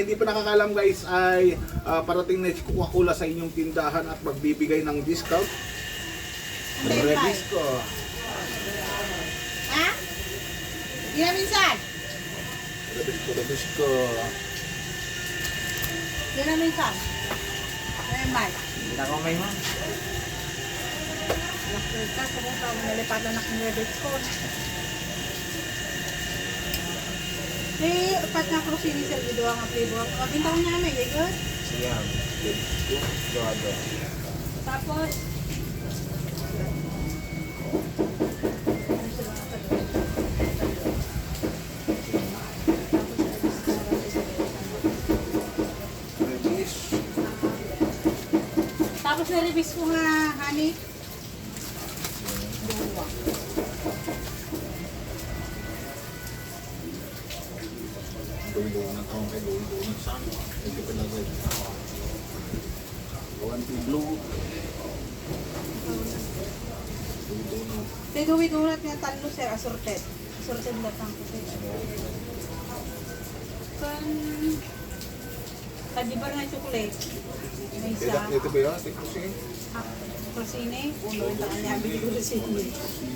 Hindi pa nakakalam guys ay ah, parating na si Coca-Cola sa inyong tindahan at magbibigay ng discount. Rebisco. Ha? Hindi na minsan. Rebisco, Rebisco. Hindi na minsan. Ay, Mike. Hindi na ako may man. Nakita ko mo nalipatan na kong rebate ko. Eh, pat na ko sini sa video ang flavor. Mabintaw niya namin, good? Siyam. Doado. Tapos, tapos na-release ko nga, honey. Gawin-gawin na. Pero winulat nga talo sir, assorted. Assorted na tang ko sir. Kan, tadi ba nga chocolate? May isa. Ito ba yan? Ito. Ah, Rosine, ulo yung tangan niya, bili ko Rosine.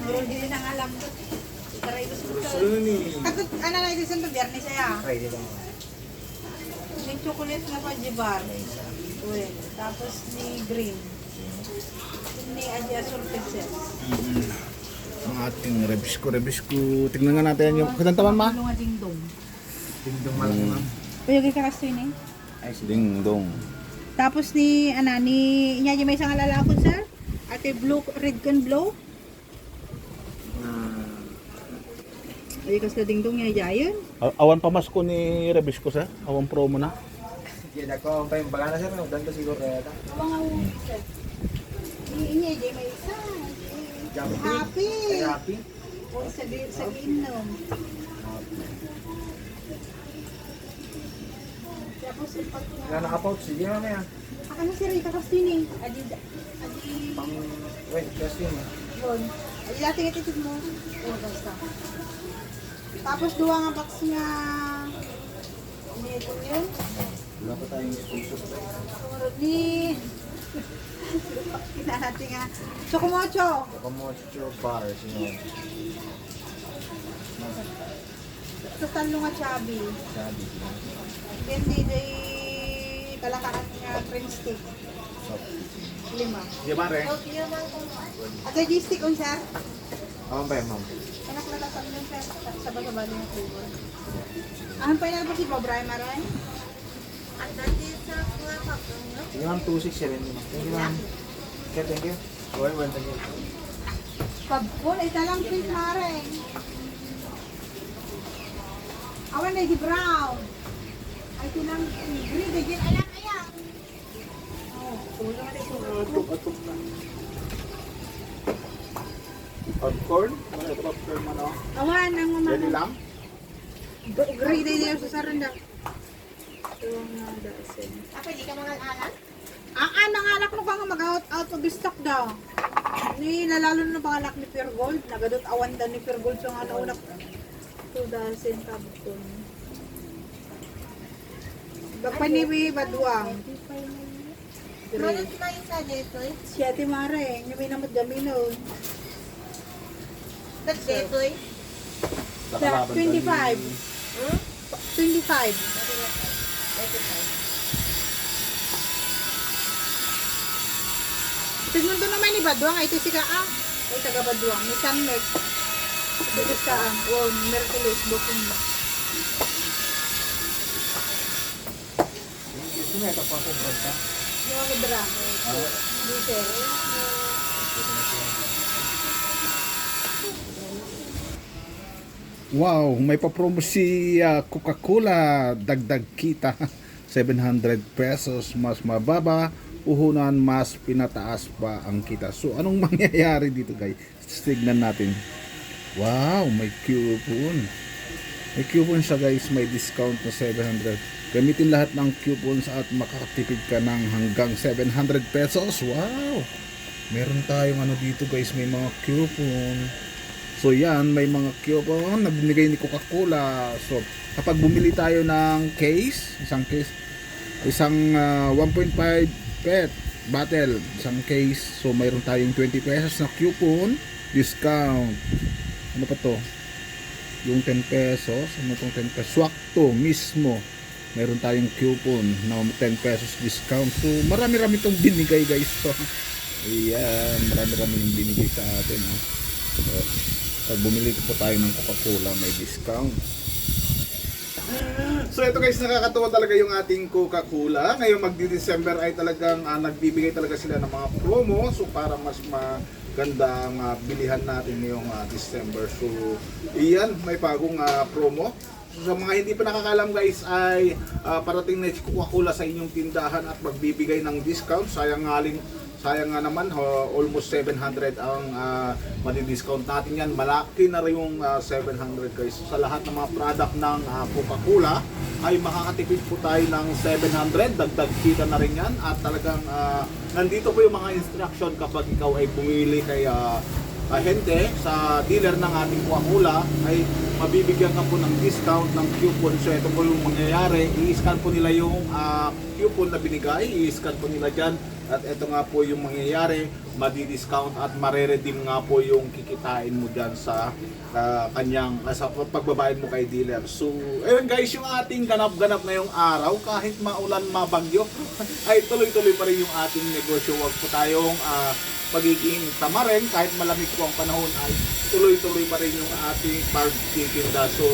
Meron din ang alam ko. Gusto ito. na ano na ito sa biyernes saya. Try dito mo. May chocolate na pa, Jibar. Well, tapos ni green. Ni Adi assorted sir. Ang ating rebisco, rebisco. Tingnan nga natin yung katantaman ma. Ano nga ding-dong? Tingdong malaki man. Kuya, kay kakasto yun eh. Ay, sige. Ding dong. Tapos ni, ana, ni, inya may isang alalakon, sir. Ate blue, red can blow. Ah, Ay, kas na dingdong niya jayon. Awan pa mas ko ni rebisco sa. Awan promo na. Hindi ako pa yung bagana sir. No? Ganto siguro kaya ito. Awang nga mo, sir. Ni- Inya, jay may isa. Happy. Ay, happy. O, sa, di- sa inom. Tapos, pag, Nga nakapout. Sige mamaya. ako na sir, ikakastin eh. Adi, adi, Pang... Wait, just yun. eh. yun. Adi, dati ititid mo. O, basta. Tapos, duwa nga box nga, Ito yun. Wala pa tayong sponsor. Kita natin nga. Chocomocho. Kamocho bar. Sino? Sa talo nga chubby. Sabi. Then di day kalakaran nga cream stick. Lima. Di ba re? At stick on sir. Aman ba yung ma'am? Anak na tatang nun sir. Sabay-sabay din yung flavor. Ang pa na ba si Bob Ryan Maray? Sige ma'am, 267 yun. Thank you ma'am. Okay, thank you. Okay, well, thank you. Pagpun, ita lang pink Maray. Awan na di brown. Ay tinang green, digit alam kaya. Oh, ulo nga tayo Atok-atok na. Popcorn? Ano ito popcorn man o? Awan, ang mga Ready lang? Gray day niya sa saranda. Ito ang uh, dasin. Apa, di ka mga alam? Ang anang alak no ba nga mag-out out of stock daw. Ni nalalo na pangalak ni Pure Gold. Nagadot awan daw ni Pure Gold so nga nauna. Two dozen tabton. Bagpaniwi badwang. Manot na yung sa detoy. Siyete mare, yung may namad Sa 25. Hmm? 25. Tignan doon naman ni Badwang, ay ito si Kaang. Ay taga Badwang, ni San Meg. Ito si Kaang, wow, Merkulis, bukong mo. Gusto mo ito pa kung ka? Yung ako dra. Dito. Wow, may pa-promo si ah, Coca-Cola. Dagdag kita. 700 pesos. Mas mababa. Uhunan, mas pinataas pa ang kita. So, anong mangyayari dito guys? Tignan natin. Wow, may coupon. May coupon siya guys. May discount na 700. Gamitin lahat ng coupons at makakatipid ka ng hanggang 700 pesos. Wow! Meron tayong ano dito guys. May mga coupon. So yan, may mga coupon na binigay ni Coca-Cola. So kapag bumili tayo ng case, isang case, isang ah, 1.5 pet bottle, isang case, so mayroon tayong 20 pesos na coupon, discount. Ano pa to? Yung 10 pesos, ano tong 10 pesos? Swakto mismo. Meron tayong coupon na 10 pesos discount. So marami-rami tong binigay guys. So, ayan, marami-rami yung binigay sa atin. No? So, pag bumili po tayo ng Coca-Cola, may discount. So ito guys, nakakatuwa talaga yung ating Coca-Cola. Ngayon magdi-December ay talagang ah, nagbibigay talaga sila ng mga promo. So para mas maganda ang ah, bilihan natin ngayong ah, December. So iyan, may bagong ah, promo. So, sa mga hindi pa nakakalam guys ay ah, parating na Coca-Cola sa inyong tindahan at magbibigay ng discount. Sayang nga sayang nga naman ho, almost 700 ang uh, madi-discount natin yan. Malaki na rin yung ah, 700 guys. Sa lahat ng mga product ng ah, Coca-Cola ay makakatipid po tayo ng 700 dagdag kita na rin yan. At talagang ah, nandito po yung mga instruction kapag ikaw ay bumili kay ah, ahente sa dealer ng ating Coca-Cola ay mabibigyan ka po ng discount ng coupon. So ito po yung mangyayari, i-scan po nila yung ah, coupon na binigay, i-scan po nila dyan at ito nga po yung mangyayari, madi-discount at mareredeem nga po yung kikitain mo dyan sa ah, kanyang, ah, sa pagbabayad mo kay dealer. So, ayun guys, yung ating ganap-ganap ngayong araw, kahit maulan, mabagyo, ay tuloy-tuloy pa rin yung ating negosyo. Huwag po tayong ah, pagiging tamarin kahit malamig po ang panahon ay tuloy-tuloy pa rin yung ating pagtitinda. So,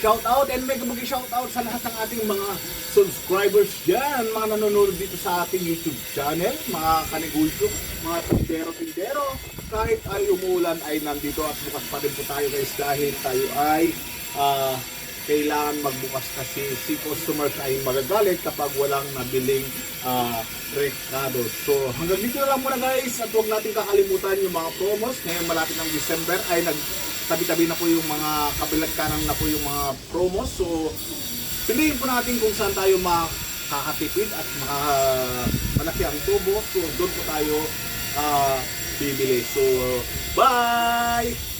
shout out and mega mag shout out sa lahat ng ating mga subscribers dyan, mga nanonood dito sa ating YouTube channel, mga kanegulyo, mga tindero-tindero. Kahit ay umulan ay nandito at bukas pa rin po tayo guys dahil tayo ay ah, kailangan magbukas kasi si customers ay magagalit kapag walang nabiling ah, rekado. So hanggang dito na lang muna guys at huwag natin kakalimutan yung mga promos. Ngayon malapit ng December ay nag tabi-tabi na po yung mga kabilat kanan na po yung mga promos. So piliin po natin kung saan tayo makakatipid at maka, malaki ang tubo. So doon po tayo ah, bibili. So bye!